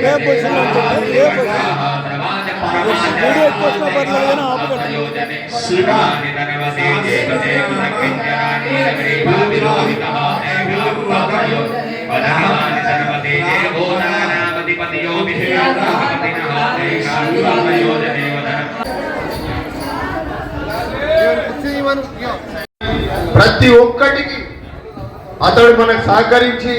ఏ పొజిషన్లో ఉంచాలి? ఏ position? Video ఎక్కువ ప్రతి ఒక్కటికి అతడు మనకు సహకరించి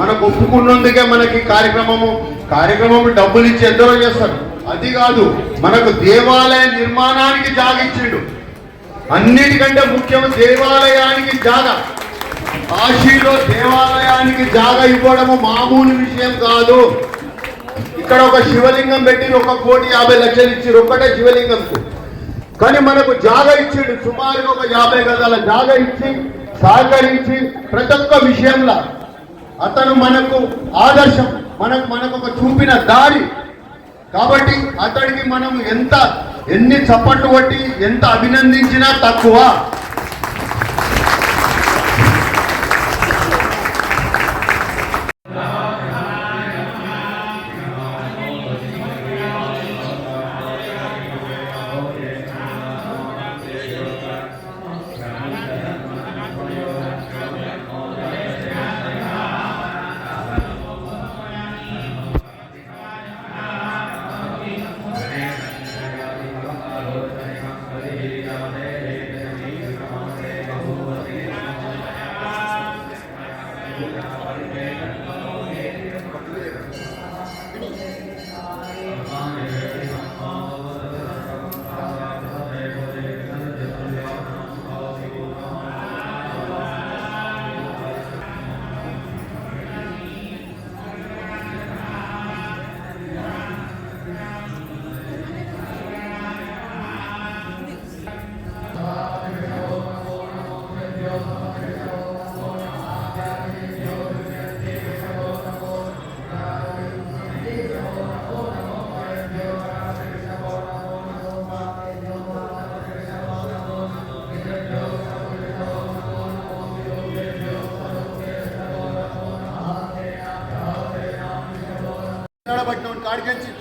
మనకు ఒప్పుకున్నందుకే మనకి కార్యక్రమము కార్యక్రమం డబ్బులు ఇచ్చి ఎందరో చేస్తారు. అది కాదు మనకు దేవాలయ నిర్మాణానికి జాగ ఇచ్చిండు. అన్నిటికంటే ముఖ్యం దేవాలయానికి జాగ. కాశీలో దేవాలయానికి జాగ ఇవ్వడము మామూలు విషయం కాదు. ఇక్కడ ఒక శివలింగం పెట్టి ఒక కోటి యాభై లక్షలు ఇచ్చారు ఒక్కటే శివలింగంకు. కానీ మనకు జాగ ఇచ్చిండు సుమారుగా ఒక యాభై గదాల జాగ ఇచ్చి సహకరించి ప్రతి ఒక్క విషయంలో అతను మనకు ఆదర్శం మనకు మనకు ఒక చూపిన దారి. కాబట్టి అతడికి మనం ఎంత ఎన్ని చప్పట్లు కొట్టి ఎంత అభినందించినా తక్కువ.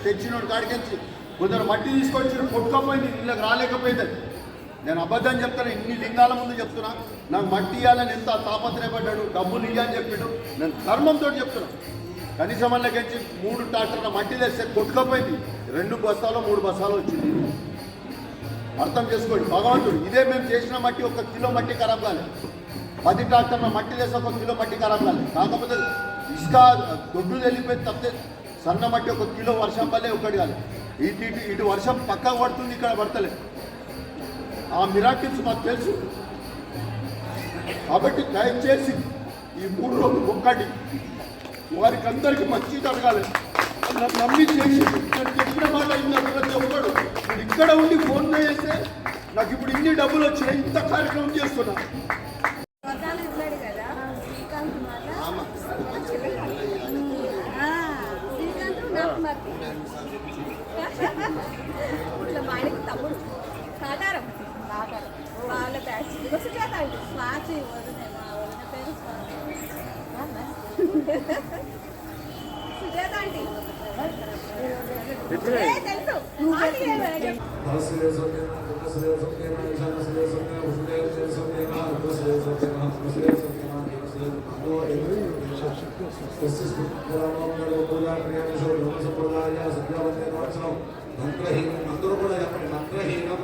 తెచ్చినోడు కాడికెళ్ళి కొందరు మట్టి తీసుకొచ్చి కొట్టుకపోయింది ఇళ్ళకి రాలేకపోయింది. నేను అబద్ధం చెప్తాను ఇన్ని లింగాల ముందు చెప్తున్నా. నాకు మట్టి ఇవ్వాలని ఎంత తాపత్రయపడ్డాడు డబ్బులు ఇవ్వని చెప్పాడు. నేను ధర్మంతో చెప్తున్నా. కనీసం వాళ్ళకించి మూడు ట్రాక్టర్ల మట్టి తెస్తే కొట్టుకపోయింది. రెండు బస్తాలు మూడు బస్తాలు వచ్చింది. అర్థం చేసుకోండి భగవంతుడు ఇదే మేము చేసిన మట్టి ఒక కిలో మట్టి ఖరాబ్ కాలేదు పది ట్రాక్టర్ల మట్టి తెస్తే ఒక కిలో మట్టి ఖరాబ్ కాలేదు కాకపోతే ఇసుక దొడ్డు వెళ్ళిపోయి తప్పితే సన్న మట్టి ఒక కిలో వర్షం వల్లే ఒకటి కాదు. ఇటు ఇటు ఇటు వర్షం పక్కకు పడుతుంది ఇక్కడ పడతలేదు. ఆ మిరాకిల్స్ మాకు తెలుసు. కాబట్టి దయచేసి ఈ మూడు రోజులు ఒక్కటి వారికి అందరికీ మంచి జరగాలి. నమ్మి చేసి నేను చెప్పిన మాట ఇంకా ప్రతి ఒక్కడు ఇప్పుడు ఇక్కడ ఉండి ఫోన్ చేస్తే నాకు ఇప్పుడు ఇన్ని డబ్బులు వచ్చినాయి ఇంత కార్యక్రమం చేస్తున్నా. చెప్పు.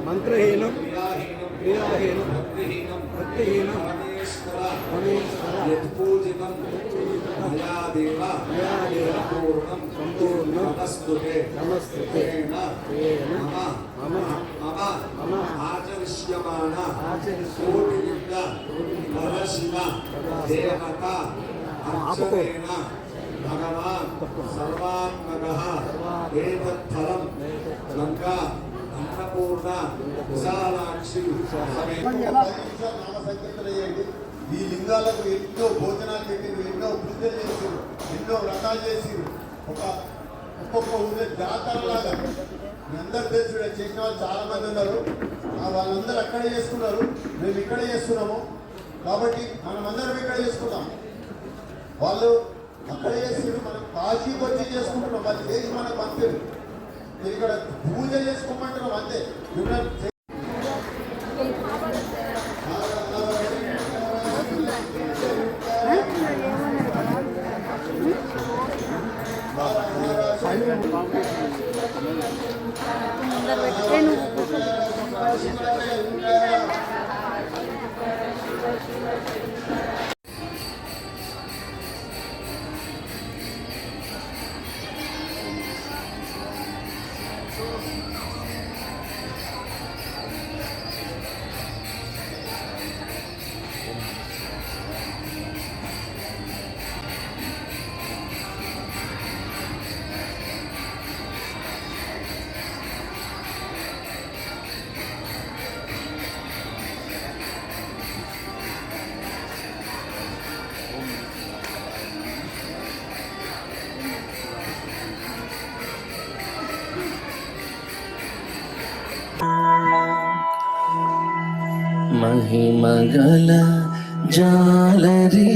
మంత్రహీనం. క్రియాహీనం. భక్తిహీనం పూజితం మయాదేవ సంపూర్ణం నమస్తుతే నమస్తుతేన మమ మమ మమ ఆచరిష్యమాణ. కోటి విద్య పరశివ దేవత అక్షరేణ భగవాన్ సర్వాత్మక ఏతత్ఫలం లంకా అన్నపూర్ణ విశాలాక్షి నామ సంకీర్తన చేయండి ఈ లింగాలకు ఎన్నో భోజనాలు పెట్టిండ్రు ఎన్నో పూజలు చేసిండ్రు ఎన్నో వ్రతాలు చేసిండ్రు. ఒక ఒక్కొక్క ఊరే జాతరలాగా మీ అందరు తెలుసు చేసిన వాళ్ళు చాలా మంది ఉన్నారు. ఆ వాళ్ళందరూ అక్కడే చేసుకున్నారు. మేము ఇక్కడే చేస్తున్నాము. కాబట్టి మనం అందరం ఇక్కడ చేసుకున్నాం వాళ్ళు అక్కడ చేసిండ్రు. మనం కాశీకి వచ్చి చేసుకుంటున్నాం. వాళ్ళు చేసి మనకు పంపారు ఇక్కడ పూజ చేసుకోమంటున్నాం అంతే. మహిమగల జాలరీ.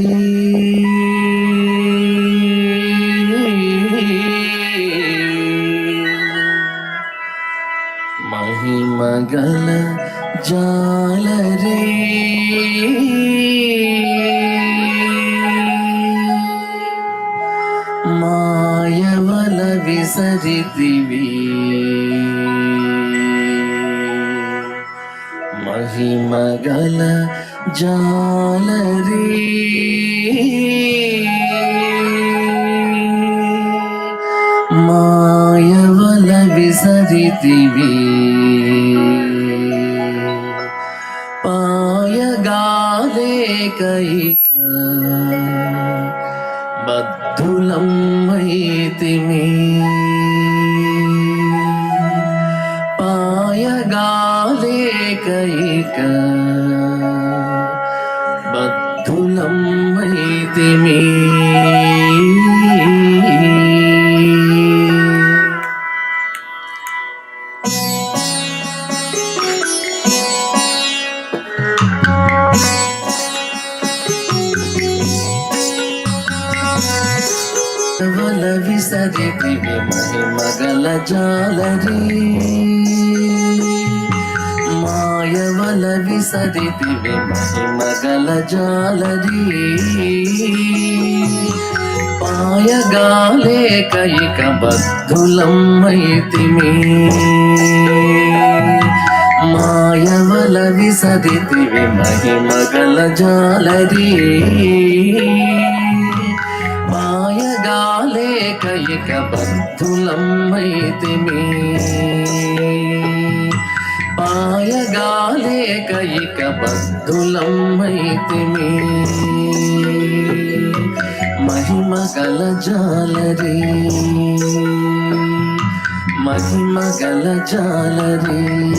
జాలరి మాయవల విసరితివి పాయగాలేకైక బద్ధులమ్మైతిమి మహిమగల జాలరి. మాయవల విసరితివి మహిమగల జాలరి. పాయగాలే కైక బద్ధులమ్మైతిమి మాయవల విసరితివి మహిమగల జాలరీ. ఏకైక కైక బద్ధులమ్మైతిమి. పాయగాలే బద్ధులమ్మైతిమి. మహిమ గల జాలరి. మహిమ గల జాలరీ.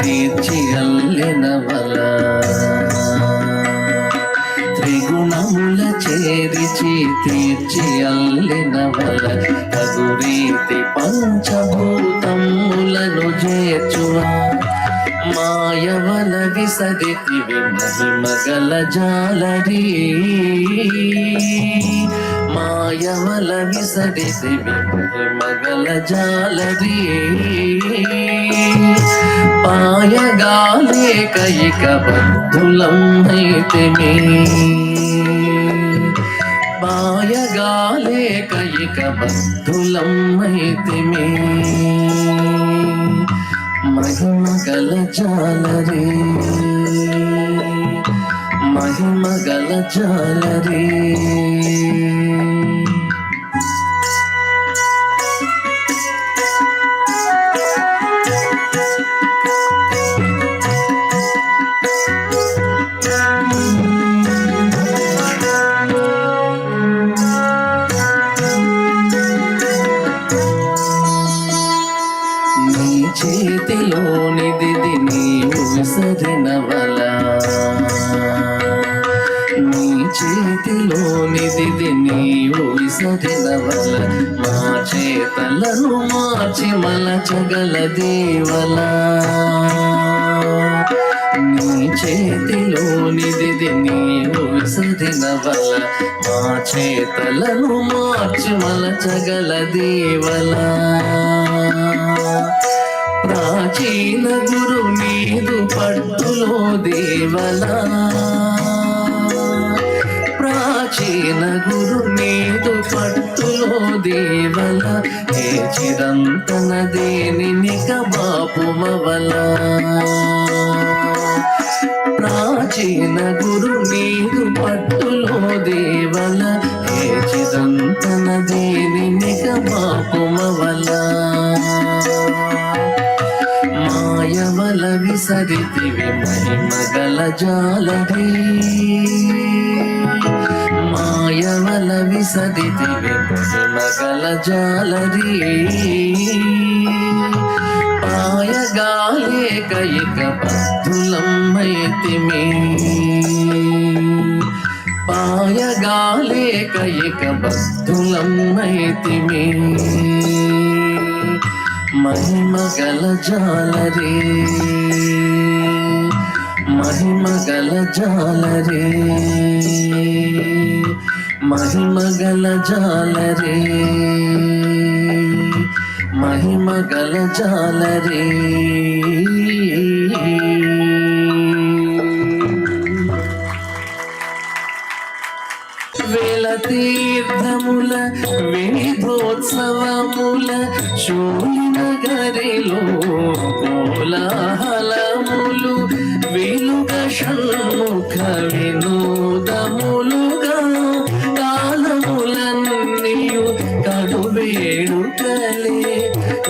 తీర్చి అల్లెనవల త్రిగుణముల చేరిచి తీర్చి అల్లెనవల తగు రీతి పంచభూతములను చేర్చువా మాయవల విసరితివి మహిమగల జాలరీ. మాయవల విసడిదివి మగల జాలరి. పాయగాలే ఇక బద్ధులం పాయగాలే పాయగాలేక ఇక మహిమగల జాలరి. మహిమగల జాలరి. చేతలను మార్చి మలచగల దేవలా. నీ చేతిలోనిది నీవు విసరిన వల్ల మా చేతలను మార్చి మలచగల దేవలా. ప్రాచీన గురు నీదు పట్టులో దేవలా. ప్రాచీన గురు నీదు పట్టులో దేవల ఏ చిరంతన దేని నిక బాపుమవల ప్రాచీన గురు నీదు పట్టులో దేవల ఏ చిరంతన దేని నిక బాపుమవల మాయవల విసరితివి మహిమగల జాలదే మాయవల విసరితివి మహిమగల జాలరి. పాయగాలే కయక బద్ధులమ్మయతిమి పాయగాలేక ఇక బద్ధులమ్మయతిమి మహిమగల జాలరే. మహిమగల జాలరే. మహిమగల జాలరే. మహిమగల జాలరే. వేల తీర్థముల వివిధోత్సవముల నగరిలో కోలాహలములు వెలుగ షణ్ముఖ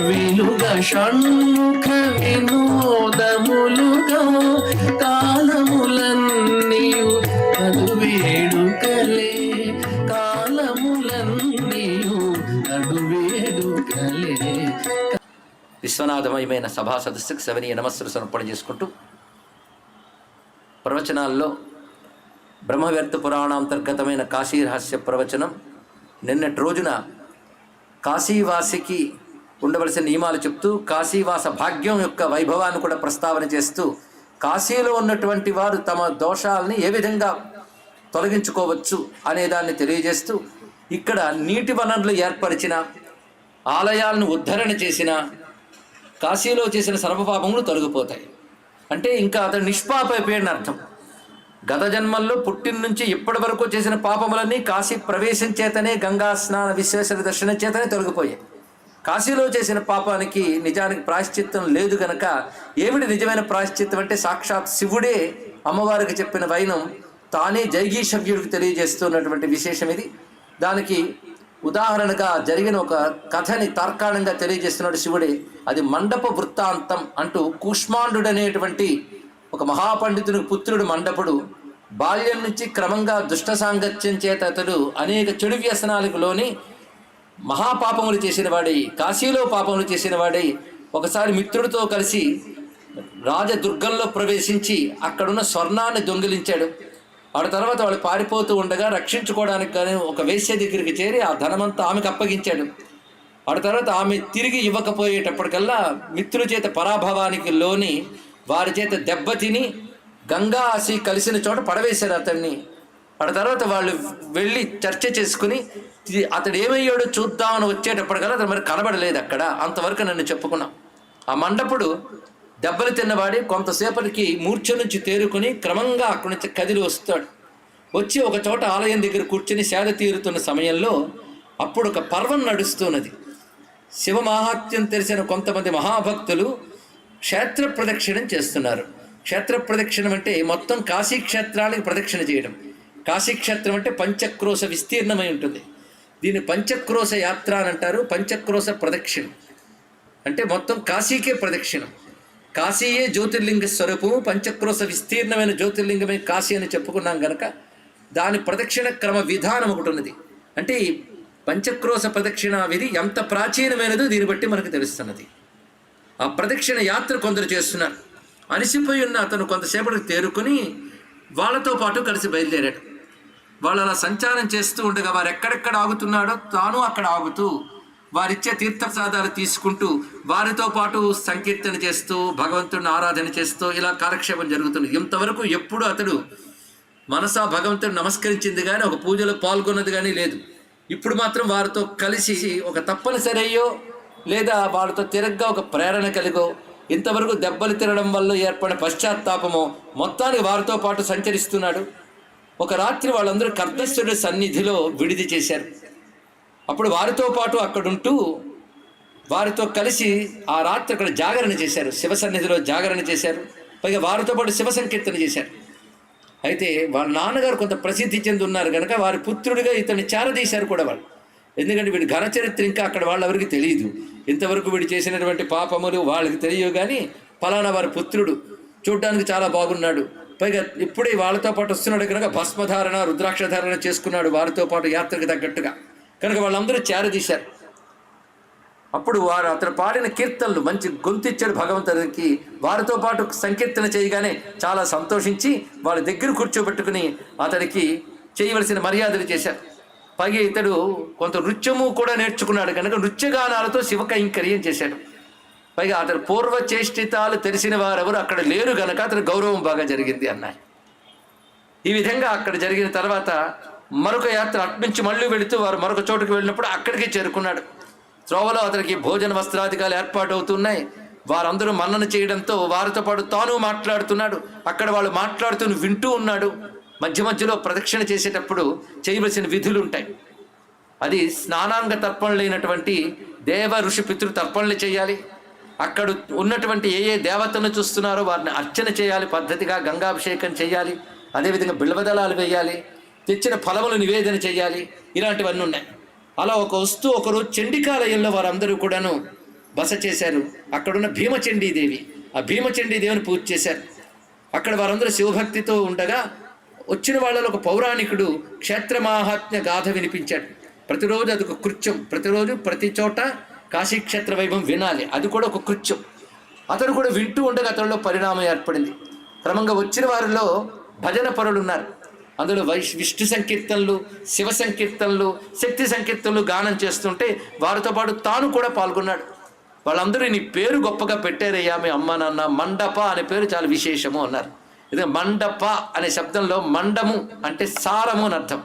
కవిలుగా షణ్ముఖ వినోదములుగా కాలములన్నీయు కడువేడుకలే కాలములన్నీయు కడువేడుకలే విశ్వనాథమయమైన సభా సదస్సుకు శవనీయ నమస్సులు సమర్పణ చేసుకుంటూ ప్రవచనాల్లో బ్రహ్మవ్యర్థ పురాణాంతర్గతమైన కాశీ రహస్య ప్రవచనం నిన్నటి రోజున కాశీవాసికి ఉండవలసిన నియమాలు చెప్తూ కాశీవాస భాగ్యం యొక్క వైభవాన్ని కూడా ప్రస్తావన చేస్తూ కాశీలో ఉన్నటువంటి వారు తమ దోషాలని ఏ విధంగా తొలగించుకోవచ్చు అనే దాన్ని తెలియజేస్తూ ఇక్కడ నీటి వనరులు ఏర్పరిచిన ఆలయాలను ఉద్ధరణ చేసిన కాశీలో చేసిన సర్వపాపములు తొలగిపోతాయి. అంటే ఇంకా అతడు నిష్పాప అయిపోయాడని అర్థం. గత జన్మల్లో పుట్టిన నుంచి ఇప్పటి వరకు చేసిన పాపములన్నీ కాశీ ప్రవేశం చేతనే గంగా స్నాన విశ్వేశ్వర దర్శనం చేతనే తొలగిపోయాయి. కాశీలో చేసిన పాపానికి నిజానికి ప్రాయశ్చిత్తం లేదు గనక ఏమిటి నిజమైన ప్రాశ్చిత్తం అంటే సాక్షాత్ శివుడే అమ్మవారికి చెప్పిన వైనం తానే జైగీషవ్యుడికి తెలియజేస్తున్నటువంటి విశేషం ఇది. దానికి ఉదాహరణగా జరిగిన ఒక కథని తార్కాణంగా తెలియజేస్తున్నాడు శివుడే అది మండప వృత్తాంతం అంటూ కూష్మాండు అనేటువంటి ఒక మహాపండితుని పుత్రుడు మండపుడు బాల్యం నుంచి క్రమంగా దుష్ట సాంగత్యం చేత అతడు అనేక చెడు వ్యసనాలకు లోని మహాపాపములు చేసిన వాడై కాశీలో పాపములు చేసిన వాడై ఒకసారి మిత్రుడితో కలిసి రాజదుర్గంలో ప్రవేశించి అక్కడున్న స్వర్ణాన్ని దొంగిలించాడు. వాడు తర్వాత వాళ్ళు పారిపోతూ ఉండగా రక్షించుకోవడానికి కానీ ఒక వేశ్య దగ్గరికి చేరి ఆ ధనమంతా ఆమెకు అప్పగించాడు. వాడి తర్వాత ఆమె తిరిగి ఇవ్వకపోయేటప్పటికల్లా మిత్రుల చేత పరాభవానికి లోని వారి చేత దెబ్బతిని గంగా ఆసి కలిసిన చోట పడవేశాడు అతన్ని. ఆ తర్వాత వాళ్ళు వెళ్ళి చర్చ చేసుకుని అతడు ఏమయ్యాడో చూద్దామని వచ్చేటప్పటికల్లా అతను మరి కనబడలేదు అక్కడ. అంతవరకు నన్ను చెప్పుకున్నాం. ఆ మండపుడు దెబ్బలు తిన్నవాడి కొంతసేపటికి మూర్ఛ నుంచి తేరుకుని క్రమంగా అక్కడి నుంచి కదిలి వస్తాడు. వచ్చి ఒక చోట ఆలయం దగ్గర కూర్చుని సేద తీరుతున్న సమయంలో అప్పుడు ఒక పర్వం నడుస్తున్నది. శివ మహాత్యం తెలిసిన కొంతమంది మహాభక్తులు క్షేత్ర ప్రదక్షిణం చేస్తున్నారు. క్షేత్ర ప్రదక్షిణం అంటే మొత్తం కాశీ క్షేత్రాలకు ప్రదక్షిణ చేయడం. కాశీ క్షేత్రం అంటే పంచక్రోశ విస్తీర్ణమై ఉంటుంది. దీన్ని పంచక్రోశ యాత్ర అని అంటారు. పంచక్రోశ ప్రదక్షిణం. అంటే మొత్తం కాశీకే ప్రదక్షిణం. కాశీయే జ్యోతిర్లింగ స్వరూపము. పంచక్రోశ విస్తీర్ణమైన జ్యోతిర్లింగమే కాశీ అని చెప్పుకున్నాం గనక దాని ప్రదక్షిణ క్రమ విధానం ఒకటి ఉన్నది. అంటే ఈ పంచక్రోశ ప్రదక్షిణ విధి ఎంత ప్రాచీనమైనదో దీన్ని బట్టి మనకు తెలుస్తున్నది. ఆ ప్రదక్షిణ యాత్ర కొందరు చేస్తున్నారు. అనిసిపోయి ఉన్న అతను కొంతసేపటికి తేరుకొని వాళ్ళతో పాటు కలిసి బయలుదేరాడు. వాళ్ళు అలా సంచారం చేస్తూ ఉండగా వారు ఎక్కడెక్కడ ఆగుతున్నాడో తాను అక్కడ ఆగుతూ వారిచ్చే తీర్థప్రసాదాలు తీసుకుంటూ వారితో పాటు సంకీర్తన చేస్తూ భగవంతుడిని ఆరాధన చేస్తూ ఇలా కాలక్షేపం జరుగుతుంది. ఇంతవరకు ఎప్పుడు అతడు మనసా భగవంతుడు నమస్కరించింది కానీ ఒక పూజలో పాల్గొన్నది కానీ లేదు. ఇప్పుడు మాత్రం వారితో కలిసి ఒక తప్పనిసరి అయ్యో లేదా వాళ్ళతో తిరగ్గా ఒక ప్రేరణ కలిగో ఇంతవరకు దెబ్బలు తినడం వల్ల ఏర్పడిన పశ్చాత్తాపమో మొత్తానికి వారితో పాటు సంచరిస్తున్నాడు. ఒక రాత్రి వాళ్ళందరూ కర్తస్థుడి సన్నిధిలో విడిది చేశారు. అప్పుడు వారితో పాటు అక్కడుంటూ వారితో కలిసి ఆ రాత్రి అక్కడ జాగరణ చేశారు. శివ సన్నిధిలో జాగరణ చేశారు. పైగా వారితో పాటు శివ సంకీర్తన చేశారు. అయితే వాళ్ళ నాన్నగారు కొంత ప్రసిద్ధి చెంది ఉన్నారు కనుక వారి పుత్రుడిగా ఇతన్ని చేరదీశారు కూడా వాళ్ళు. ఎందుకంటే వీడి ఘనచరిత్ర ఇంకా అక్కడ వాళ్ళెవరికి తెలియదు ఇంతవరకు వీడు చేసినటువంటి పాపములు వాళ్ళకి తెలియవు కానీ ఫలానా వారి పుత్రుడు చూడ్డానికి చాలా బాగున్నాడు. పైగా ఇప్పుడే వాళ్ళతో పాటు వస్తున్నాడు కనుక భస్మధారణ రుద్రాక్షధారణ చేసుకున్నాడు వారితో పాటు యాత్రకు తగ్గట్టుగా. కనుక వాళ్ళందరూ చేరదీశారు అప్పుడు వారు అతను పాడిన కీర్తనలు మంచి గొంతిచ్చాడు భగవంతుడికి వారితో పాటు సంకీర్తన చేయగానే చాలా సంతోషించి వాళ్ళ దగ్గర కూర్చోబెట్టుకుని అతడికి చేయవలసిన మర్యాదలు చేశారు. పైగా ఇతడు కొంత నృత్యము కూడా నేర్చుకున్నాడు. కనుక నృత్యగానాలతో శివకైంకర్యం చేశాడు. పైగా అతని పూర్వ చేష్టితాలు తెలిసిన వారెవరు అక్కడ లేరు గనక అతని గౌరవం బాగా జరిగింది అన్నాయి ఈ విధంగా అక్కడ జరిగిన తర్వాత మరొక యాత్ర అట్నుంచి మళ్ళీ వెళుతూ వారు మరొక చోటుకు వెళ్ళినప్పుడు అక్కడికి చేరుకున్నాడు. త్రోవలో అతనికి భోజన వస్త్రాధికాలు ఏర్పాటు అవుతున్నాయి వారందరూ మన్నన చేయడంతో వారితో పాటు తాను మాట్లాడుతున్నాడు. అక్కడ వాళ్ళు మాట్లాడుతూ వింటూ ఉన్నాడు. మధ్య మధ్యలో ప్రదక్షిణ చేసేటప్పుడు చేయవలసిన విధులు ఉంటాయి అది స్నానాంగ తర్పణలైనటువంటి దేవ ఋషి పితృ తర్పణలు చేయాలి. అక్కడ ఉన్నటువంటి ఏ ఏ దేవతలను చూస్తున్నారో వారిని అర్చన చేయాలి పద్ధతిగా గంగాభిషేకం చేయాలి అదేవిధంగా బిల్వదళాలు వేయాలి తెచ్చిన ఫలములు నివేదన చేయాలి ఇలాంటివన్నీ ఉన్నాయి. అలా ఒక వస్తూ ఒకరోజు చండికాలయంలో వారందరూ కూడాను బస చేశారు. అక్కడున్న భీమచండీదేవి ఆ భీమచండీదేవిని పూజ చేశారు. అక్కడ వారందరూ శివభక్తితో ఉండగా వచ్చిన వాళ్ళలో ఒక పౌరాణికుడు క్షేత్రమాహాత్మ్య గాథ వినిపించాడు. ప్రతిరోజు అది ఒక కృత్యం ప్రతిరోజు ప్రతి చోట కాశీక్షేత్ర వైభవం వినాలి. అది కూడా ఒక కృత్యం. అతను కూడా వింటూ ఉండగా అతనిలో పరిణామం ఏర్పడింది. క్రమంగా వచ్చిన వారిలో భజన పరులు ఉన్నారు అందులో వైష్ విష్ణు సంకీర్తనలు శివ సంకీర్తనలు శక్తి సంకీర్తనలు గానం చేస్తుంటే వారితో పాటు తాను కూడా పాల్గొన్నాడు. వాళ్ళందరూ నీ పేరు గొప్పగా పెట్టారయ్యా మీ అమ్మ నాన్న మండప అనే పేరు చాలా విశేషము అన్నారు. ఇది మండప అనే శబ్దంలో మండము అంటే సారము అని అర్థం.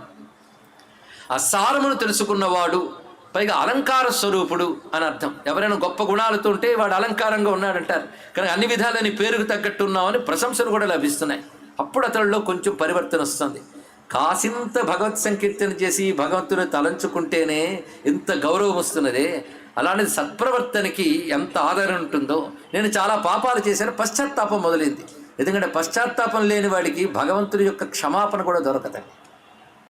ఆ సారమును తెలుసుకున్నవాడు పైగా అలంకార స్వరూపుడు అని అర్థం. ఎవరైనా గొప్ప గుణాలతో ఉంటే వాడు అలంకారంగా ఉన్నాడంటారు. కానీ అన్ని విధాలని పేరుకు తగ్గట్టు ఉన్నామని ప్రశంసలు కూడా లభిస్తున్నాయి. అప్పుడు అతడిలో కొంచెం పరివర్తన వస్తుంది. కాసింత భగవత్ సంకీర్తన చేసి భగవంతుని తలంచుకుంటేనే ఎంత గౌరవం వస్తున్నదే. అలాంటి సత్ప్రవర్తనకి ఎంత ఆదరణ ఉంటుందో. నేను చాలా పాపాలు చేశాను పశ్చాత్తాపం మొదలైంది. ఎందుకంటే పశ్చాత్తాపం లేని వాడికి భగవంతుడి యొక్క క్షమాపణ కూడా దొరకదండి.